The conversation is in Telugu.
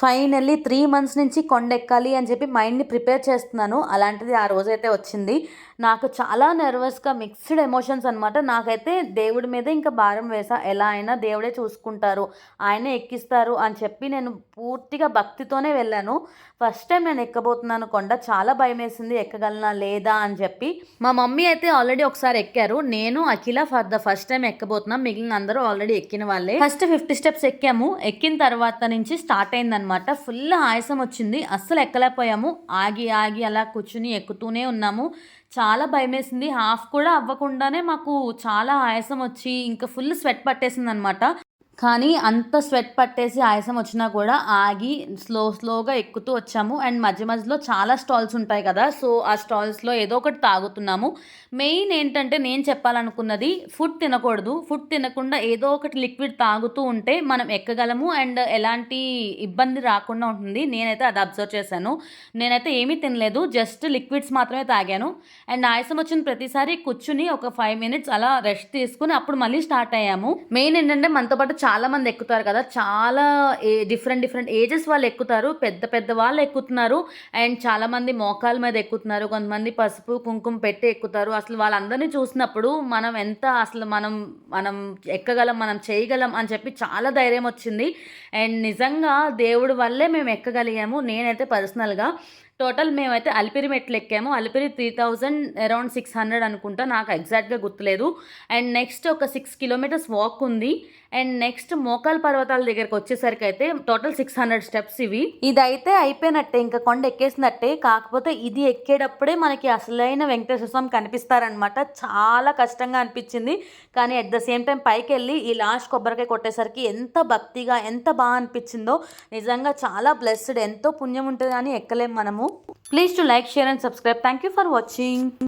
ఫైనల్లీ త్రీ మంత్స్ నుంచి కొండ ఎక్కాలి అని చెప్పి మైండ్ని ప్రిపేర్ చేస్తున్నాను. అలాంటిది ఆ రోజైతే వచ్చింది. నాకు చాలా నర్వస్గా మిక్స్డ్ ఎమోషన్స్ అనమాట నాకైతే దేవుడి మీద ఇంకా భారం వేసా. ఎలా అయినా దేవుడే చూసుకుంటారు. ఆయనే ఎక్కిస్తారు అని చెప్పి నేను పూర్తిగా భక్తితోనే వెళ్ళాను. ఫస్ట్ టైం నేను ఎక్కబోతున్నాను కొండ. చాలా భయం వేసింది ఎక్కగలనా లేదా అని చెప్పి. మా మమ్మీ అయితే ఆల్రెడీ ఒకసారి ఎక్కారు. నేను Akhila for the first time ఎక్కబోతున్నాం. మిగిలిన అందరూ ఆల్రెడీ ఎక్కిన వాళ్ళే. ఫస్ట్ ఫిఫ్టీ స్టెప్స్ ఎక్కాము. ఎక్కిన తర్వాత నుంచి స్టార్ట్ అయిందనమాట అనమాట ఫుల్ ఆయాసం వచ్చింది. అస్సలు ఎక్కలేకపోయాము. ఆగి ఆగి అలా కూర్చుని ఎక్కుతూనే ఉన్నాము. చాలా భయమేసింది. హాఫ్ కూడా అవ్వకుండానే మాకు చాలా ఆయాసం వచ్చి ఇంకా ఫుల్ స్వెట్ పట్టేసింది అనమాట కానీ అంత స్వెట్ పట్టేసి ఆయాసం వచ్చినా కూడా ఆగి స్లో స్లోగా ఎక్కుతూ వచ్చాము. అండ్ మధ్య మధ్యలో చాలా స్టాల్స్ ఉంటాయి కదా సో ఆ స్టాల్స్లో ఏదో ఒకటి తాగుతున్నాము. మెయిన్ ఏంటంటే నేను చెప్పాలనుకున్నది ఫుడ్ తినకూడదు. ఫుడ్ తినకుండా ఏదో ఒకటి లిక్విడ్ తాగుతూ ఉంటే మనం ఎక్కగలము. అండ్ ఎలాంటి ఇబ్బంది రాకుండా ఉంటుంది. నేనైతే అది అబ్జర్వ్ చేశాను. నేనైతే ఏమీ తినలేదు. జస్ట్ లిక్విడ్స్ మాత్రమే తాగాను. అండ్ ఆయాసం వచ్చిన ప్రతిసారి కూర్చుని ఒక ఫైవ్ మినిట్స్ అలా రెస్ట్ తీసుకుని అప్పుడు మళ్ళీ స్టార్ట్ అయ్యాము. మెయిన్ ఏంటంటే మనతో పాటు చాలా మంది ఎక్కుతారు కదా. చాలా ఏ డిఫరెంట్ డిఫరెంట్ ఏజెస్ వాళ్ళు ఎక్కుతారు. పెద్ద పెద్ద వాళ్ళు ఎక్కుతున్నారు. అండ్ చాలామంది మోకాల మీద ఎక్కుతున్నారు. కొంతమంది పసుపు కుంకుమ పెట్టి ఎక్కుతారు. అసలు వాళ్ళందరినీ చూసినప్పుడు మనం ఎంత అసలు మనం మనం ఎక్కగలం మనం చేయగలం అని చెప్పి చాలా ధైర్యం వచ్చింది. అండ్ నిజంగా దేవుడి వల్లే మేము ఎక్కగలిగాము. నేనైతే పర్సనల్గా టోటల్ మేమైతే అలిపిరి మెట్లు ఎక్కాము. Alipiri three thousand around six hundred అనుకుంటా. నాకు ఎగ్జాక్ట్గా గుర్తులేదు. అండ్ నెక్స్ట్ ఒక సిక్స్ కిలోమీటర్స్ వాక్ ఉంది. అండ్ నెక్స్ట్ మోకాల్ పర్వతాల దగ్గరకు వచ్చేసరికి అయితే టోటల్ సిక్స్ హండ్రెడ్ స్టెప్స్ ఇవి. ఇదైతే అయిపోయినట్టే. ఇంకా కొండ ఎక్కేసినట్టే. కాకపోతే ఇది ఎక్కేటప్పుడే మనకి అసలైన వెంకటేశ్వర స్వామి కనిపిస్తారనమాట చాలా కష్టంగా అనిపించింది. కానీ అట్ ద సేమ్ టైం పైకి వెళ్ళి ఈ లాస్ట్ కొబ్బరికాయ కొట్టేసరికి ఎంత భక్తిగా ఎంత బాగా అనిపించిందో. నిజంగా చాలా బ్లెస్డ్ ఎంతో పుణ్యం ఉంటుంది కానీ ఎక్కలేం మనము. Please to like, share and subscribe. Thank you for watching.